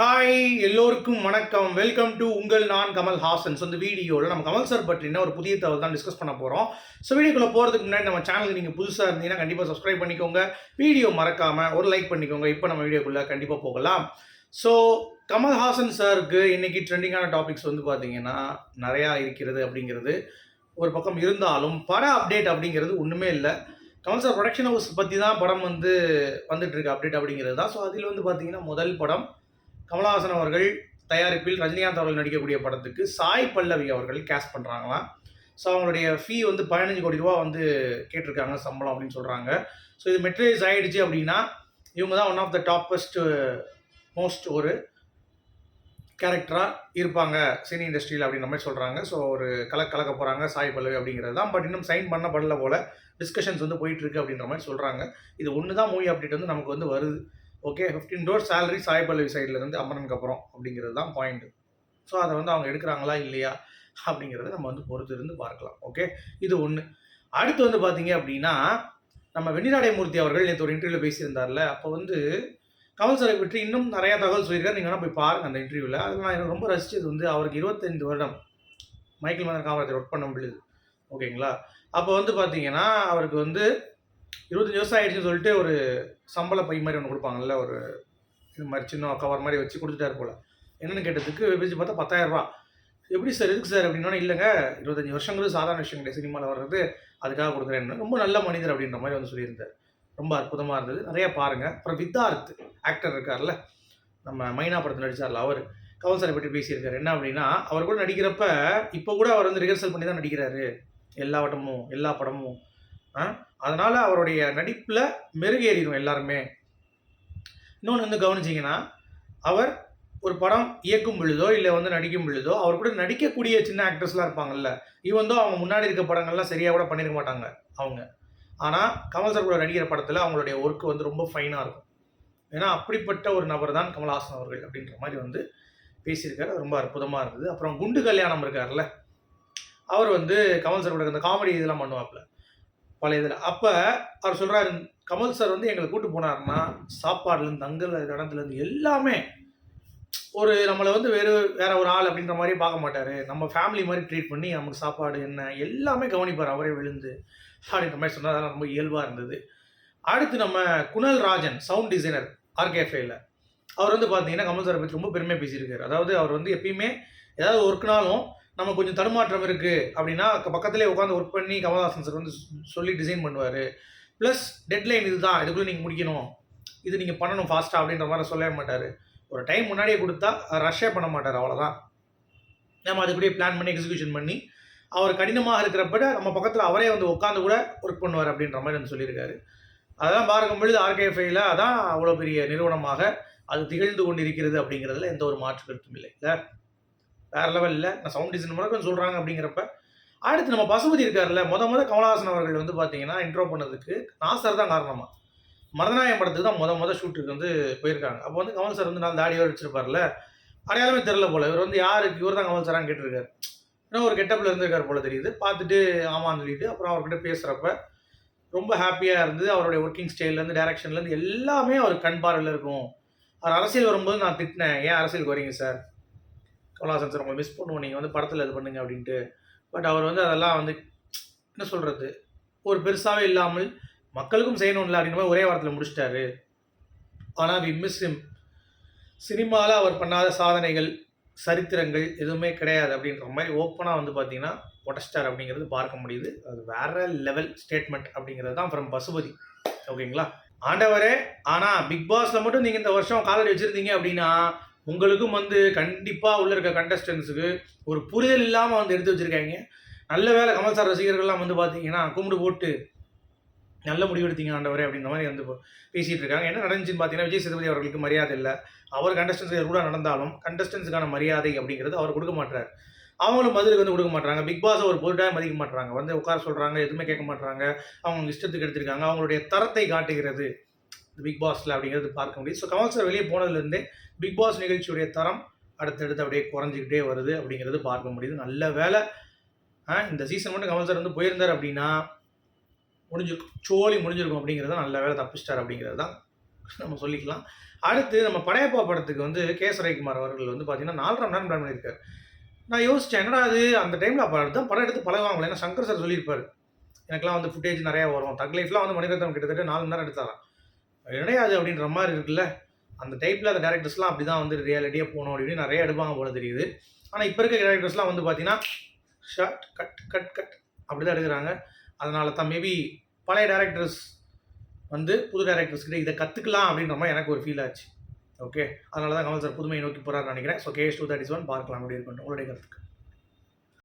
Hi எல்லோருக்கும் வணக்கம். Welcome to உங்கள் நான் கமல் ஹாசன். ஸோ இந்த வீடியோவில் நம்ம கமல் சார் பற்றின ஒரு புதிய தகவல் தான் டிஸ்கஸ் பண்ண போகிறோம் ஸோ வீடியோக்குள்ளே போகிறதுக்கு முன்னாடி நம்ம சேனலுக்கு நீங்கள் புதுசாக இருந்தீங்கன்னா கண்டிப்பாக சப்ஸ்கிரைப் பண்ணிக்கோங்க. வீடியோ மறக்காமல் ஒரு லைக் பண்ணிக்கோங்க. இப்போ நம்ம வீடியோக்குள்ளே கண்டிப்பாக போகலாம். ஸோ கமல்ஹாசன் சாருக்கு இன்றைக்கி ட்ரெண்டிங்கான டாபிக்ஸ் வந்து பார்த்தீங்கன்னா நிறையா இருக்கிறது அப்படிங்கிறது ஒரு பக்கம் இருந்தாலும் பட அப்டேட் அப்படிங்கிறது ஒன்றுமே இல்லை. கமல் சார் ப்ரொடக்ஷன் ஹவுஸ் பற்றி தான் படம் வந்து வந்துட்டுருக்கு அப்டேட் அப்படிங்கிறது தான். ஸோ அதில் வந்து பார்த்தீங்கன்னா முதல் படம் கமலஹாசன் அவர்கள் தயாரிப்பில் ரஜினிகாந்த் அவர்கள் நடிக்கக்கூடிய படத்துக்கு சாய் பல்லவி அவர்கள் கேஸ்ட் பண்ணுறாங்களாம் ஸோ அவங்களுடைய ஃபீ வந்து பதினஞ்சு கோடி ரூபா வந்து கேட்டிருக்காங்க சம்பளம் அப்படின்னு சொல்கிறாங்க ஸோ இது மெட்ரலைஸ் ஆகிடுச்சு அப்படின்னா இவங்க தான் one of the toppest most ஒரு கேரக்டராக இருப்பாங்க சினி இண்டஸ்ட்ரியில் அப்படின்ற மாதிரி சொல்கிறாங்க ஸோ ஒரு கல கலக்க போகிறாங்க சாய் பல்லவி அப்படிங்கிறது தான். பட் இன்னும் சைன் பண்ண படல போல் டிஸ்கஷன்ஸ் வந்து போயிட்டுருக்கு அப்படின்ற மாதிரி சொல்கிறாங்க இது ஒன்று தான் மூவி அப்டேட் வந்து நமக்கு வந்து வருது. Okay fifteen door salary Sai Pallavi சைடில் அமரனுக்கு அப்புறம் அப்படிங்கிறது தான் பாயிண்ட் ஸோ அதை வந்து அவங்க எடுக்கிறாங்களா இல்லையா அப்படிங்கிறத நம்ம வந்து பொறுத்து இருந்து பார்க்கலாம். ஓகே இது ஒன்று அடுத்து வந்து பார்த்தீங்க அப்படின்னா நம்ம வெண்ணிராடை மூர்த்தி அவர்கள் நேற்று ஒரு இன்டர்வியூவில் பேசியிருந்தார்ல அப்போ வந்து கமல் சாரை பற்றி இன்னும் நிறையா தகவல் சொல்லியிருக்காரு. நீங்கள் வேணால் போய் பாருங்கள் அந்த இன்டர்வியூவில் அதில் நான் எனக்கு ரொம்ப ரசிச்சது வந்து அவருக்கு இருபத்தைந்து வருடம் மைக்கேல் மதன் காமராஜர் ஒர்க் பண்ண முடியுது. ஓகேங்களா அப்போ வந்து பார்த்தீங்கன்னா அவருக்கு வந்து இருபத்தஞ்சி வருஷம் ஆயிடுச்சுன்னு சொல்லிட்டு ஒரு சம்பள பை மாதிரி ஒன்று கொடுப்பாங்கல்ல ஒரு இது மாதிரி சின்ன கவர் மாதிரி வச்சு கொடுத்துட்டாரு போல். என்னென்னு கேட்டதுக்கு விபிச்சு பார்த்தா பத்தாயிரம் ரூபா. எப்படி சார் எதுக்கு சார் அப்படின்னா இல்லைங்க இருபத்தஞ்சி வருஷங்கிறது சாதாரண விஷயம் கிடையாது சினிமாவில் வர்றது அதுக்காக கொடுக்குறேன் ரொம்ப நல்ல மனிதர் அப்படின்ற மாதிரி வந்து சொல்லியிருந்தார். ரொம்ப அற்புதமாக இருந்தது. நிறையா பாருங்கள் அப்புறம் வித்தார்த் ஆக்டர் இருக்கார்ல நம்ம மைனா படத்தில் நடித்தார்ல அவர். கமல் சாரை பற்றி பேசியிருக்காரு. என்ன அப்படின்னா அவர் கூட நடிக்கிறப்ப இப்போ கூட அவர் வந்து ரிஹர்சல் பண்ணி தான் நடிக்கிறாரு. எல்லா வட்டமும் எல்லா படமும். அதனால் அவருடைய நடிப்பில் மெருகேறிடும் எல்லாருமே. இன்னொன்று வந்து கவனிச்சிங்கன்னா அவர் ஒரு படம் இயக்கும் பொழுதோ இல்லை வந்து நடிக்கும் பொழுதோ அவர் கூட நடிக்கக்கூடிய சின்ன ஆக்டர்ஸ்லாம் இருப்பாங்கல்ல இவந்தோ அவங்க முன்னாடி இருக்க படங்கள்லாம் சரியாக கூட பண்ணியிருக்க மாட்டாங்க அவங்க. ஆனால் கமல் சார் கூட நடிக்கிற படத்தில் அவங்களுடைய ஒர்க் வந்து ரொம்ப ஃபைனாக இருக்கும். ஏன்னா அப்படிப்பட்ட ஒரு நபர் தான் கமல்ஹாசன் அவர்கள் அப்படின்ற மாதிரி வந்து பேசியிருக்காரு. ரொம்ப அற்புதமாக இருந்தது. அப்புறம் குண்டு கல்யாணம் இருக்கார்ல அவர் வந்து கமல் சார் கூட இந்த காமெடி இதெல்லாம் பண்ணுவாப்புல. பழைய இதில். அப்போ அவர் சொல்கிறாரு கமல் சார் வந்து எங்களை கூட்டு போனாருன்னா சாப்பாடுலேருந்து தங்குற இடத்துலேருந்து எல்லாமே ஒரு நம்மளை வந்து வேறு வேற ஒரு ஆள் அப்படின்ற மாதிரி பார்க்க மாட்டார். நம்ம ஃபேமிலி மாதிரி ட்ரீட் பண்ணி நமக்கு சாப்பாடு என்ன எல்லாமே கவனிப்பார். அவரே விழுந்து அப்படின்ற மாதிரி சொன்னால் அதெல்லாம் ரொம்ப இயல்பாக இருந்தது. அடுத்து நம்ம குணல் ராஜன் சவுண்ட் டிசைனர் ஆர்கேஃபேல அவர் வந்து பார்த்தீங்கன்னா கமல் சாரை பற்றி ரொம்ப பெருமை பேசியிருக்காரு. அதாவது அவர் வந்து எப்பயுமே ஏதாவது ஒர்க்னாலும் நம்ம கொஞ்சம் தடுமாற்றம் இருக்குது அப்படின்னா பக்கத்துலேயே உட்காந்து ஒர்க் பண்ணி கமல்ஹாசன் சார் வந்து சொல்லி டிசைன் பண்ணுவார். ப்ளஸ் டெட்லைன் இதுதான் இதுக்குள்ளே நீங்கள் முடிக்கணும். இது நீங்கள் பண்ணணும் ஃபாஸ்ட்டாக அப்படின்ற மாதிரி சொல்லவே மாட்டார். ஒரு டைம் முன்னாடியே கொடுத்தா ரஷ்ஷே பண்ண மாட்டார் அவ்வளோதான் நம்ம அதுக்குள்ளேயே பிளான் பண்ணி எக்ஸிக்யூஷன் பண்ணி அவர் கடினமாக இருக்கிறப்ப நம்ம பக்கத்தில் அவரே வந்து உட்காந்து கூட ஒர்க் பண்ணுவார் அப்படின்ற மாதிரி வந்து சொல்லியிருக்காரு. அதெல்லாம் பார்க்கும் பொழுது ஆர்கேஎஃப்ஐயில் அதான் அவ்வளோ பெரிய நிறுவனமாக அது திகழ்ந்து கொண்டு இருக்கிறது அப்படிங்கிறதுல எந்த ஒரு மாற்று கருத்தும் இல்லை. இல்லை வேறு லெவலில் நான் சவுண்ட் டிசைன் முறை சொல்கிறாங்க அப்படிங்கிறப்ப அடுத்து நம்ம பசுபதி இருக்கார்ல முத முத கமலஹாசன் அவர்கள் வந்து பார்த்தீங்கன்னா இன்ட்ரோ பண்ணதுக்கு நாசர் தான் காரணமாக மரதநாயகம் படத்துக்கு தான் முத முத ஷூட்டுக்கு வந்து போயிருக்காங்க. அப்போ வந்து கமல் சார் வந்து நான் தாடியோடு வச்சிருப்பார்ல அடையாளமே தெரில போல. இவர் வந்து யாருக்கு இவர் தான் கமல் சாரான்னு கேட்டிருக்காரு. ஏன்னா ஒரு கெட்டப்பில் இருந்திருக்கார் போல தெரியுது. பார்த்துட்டு ஆமான்னு சொல்லிட்டு அப்புறம் அவர்கிட்ட பேசுகிறப்ப ரொம்ப ஹாப்பியாக இருந்தது அவருடைய ஒர்க்கிங் ஸ்டைல்லேருந்து டேரக்ஷன்லேருந்து எல்லாமே அவர் கண் பார்வையில் இருக்கும். அவர் அரசியல் வரும்போது நான் திட்டினேன் ஏன் அரசியலுக்கு வரீங்க சார் கமல்ஹாசன் சார் உங்களை மிஸ் பண்ணுவோம். நீங்கள் வந்து படத்தில் இது பண்ணுங்க அப்படின்ட்டு. பட் அவர் வந்து அதெல்லாம் வந்து என்ன சொல்கிறது ஒரு பெருசாகவே இல்லாமல் மக்களுக்கும் செய்யணும்ல அப்படின்ற மாதிரி ஒரே வாரத்தில் முடிச்சிட்டாரு. ஆனால் வி மிஸ் ஹிம் சினிமாவில் அவர் பண்ணாத சாதனைகள் சரித்திரங்கள் எதுவுமே கிடையாது அப்படின்ற மாதிரி ஓப்பனாக வந்து பார்த்தீங்கன்னா ஒட்டஸ்டார் அப்படிங்கிறது பார்க்க முடியுது. அது வேற லெவல் ஸ்டேட்மெண்ட் அப்படிங்கிறது தான் ஃப்ரம் பசுபதி. ஓகேங்களா ஆண்டவரே ஆனால் பிக் பாஸில் மட்டும் நீங்கள் இந்த வருஷம் காலடி வச்சுருந்தீங்க அப்படின்னா உங்களுக்கும் வந்து கண்டிப்பாக உள்ள இருக்க கண்டஸ்டன்ஸுக்கு ஒரு புரிதல் இல்லாமல் வந்து எடுத்து வச்சுருக்காங்க. நல்ல வேலை கமல் சார் ரசிகர்கள்லாம் வந்து பார்த்தீங்கன்னா கும்பிடு போட்டு நல்ல முடிவு எடுத்தீங்க ஆண்டவரே அப்படின்ற மாதிரி வந்து பேசிகிட்டு இருக்காங்க. என்ன நடந்துச்சுன்னு பார்த்தீங்கன்னா விஜய் சேதுபதி அவர்களுக்கு மரியாதை இல்லை. அவர் கண்டஸ்டன்ஸ் கூட நடந்தாலும் கண்டஸ்டன்ஸுக்கான மரியாதை அப்படிங்கிறது அவர் கொடுக்க மாட்டார் அவங்களும் பதிலுக்கு வந்து கொடுக்க மாட்டாங்க பிக் பாஸை ஒரு பொருட்டாக மதிக்க மாட்டாங்க வந்து உட்கார சொல்கிறாங்க எதுவுமே கேட்க மாட்டாங்க அவங்க இஷ்டத்துக்கு எடுத்திருக்காங்க. அவங்களுடைய தரத்தை காட்டுகிறது. பிக் பாஸில் அப்படிங்கிறது பார்க்க முடியுது ஸோ கமல் சார் வெளியே போனதுலேருந்தே பிக் பாஸ் நிகழ்ச்சியுடைய தரம் அடுத்தடுத்து அப்படியே குறைஞ்சிக்கிட்டே வருது அப்படிங்கிறது பார்க்க முடியுது. நல்ல வேலை இந்த சீசன் மட்டும் கமல் சார் வந்து போயிருந்தார் அப்படின்னா முடிஞ்சிருக்கும். சோழி முடிஞ்சிருக்கும் அப்படிங்கிறது நல்ல வேலை தப்பிச்சிட்டார் அப்படிங்கிறது தான் நம்ம சொல்லிக்கலாம். அடுத்து நம்ம படையப்பா படத்துக்கு வந்து கே. சுரேகுமார் அவர்கள் வந்து பார்த்தீங்கன்னா நாலரை மணி நேரம் பிளான் பண்ணியிருக்காரு. நான் யோசித்தேன் என்னடா அது அந்த டைமில் அப்போ தான் படம் எடுத்து பழகுவாங்களே? ஏன்னா சங்கர் சார் சொல்லியிருப்பார். எனக்குலாம் வந்து ஃபுட்டேஜ் நிறையா வரும். தக் லைஃப்லாம் வந்து மணிரத்னம் கிட்டத்தட்ட நாலு மணி நேரம் எடுத்தாரான் என்னடையா அது அப்படின்ற மாதிரி இருக்குல்ல. அந்த டைப்பில் அந்த டேரக்டர்ஸ்லாம் அப்படி தான் வந்து ரியாலிட்டியாக போகணும் அப்படின்னு நிறைய எடுப்பாங்க போல தெரியுது. ஆனால் இப்போ இருக்க டேரக்டர்ஸ்லாம் வந்து பார்த்தீங்கன்னா ஷார்ட் கட் கட் கட் அப்படி தான் எடுக்கிறாங்க. அதனால தான் மேபி பழைய டேரக்டர்ஸ் வந்து புது டேரக்டர்ஸ் கிட்ட இதை கற்றுக்கலாம் அப்படின்ற மாதிரி எனக்கு ஒரு ஃபீல் ஆச்சு. ஓகே அதனால தான் கமல் சார் புதுமையை நோக்கி போகிறாருன்னு நினைக்கிறேன். So KS two thirty seven பார்க்கலாம். அப்படி இருக்கட்டும் உங்களுடைய கருத்துக்கு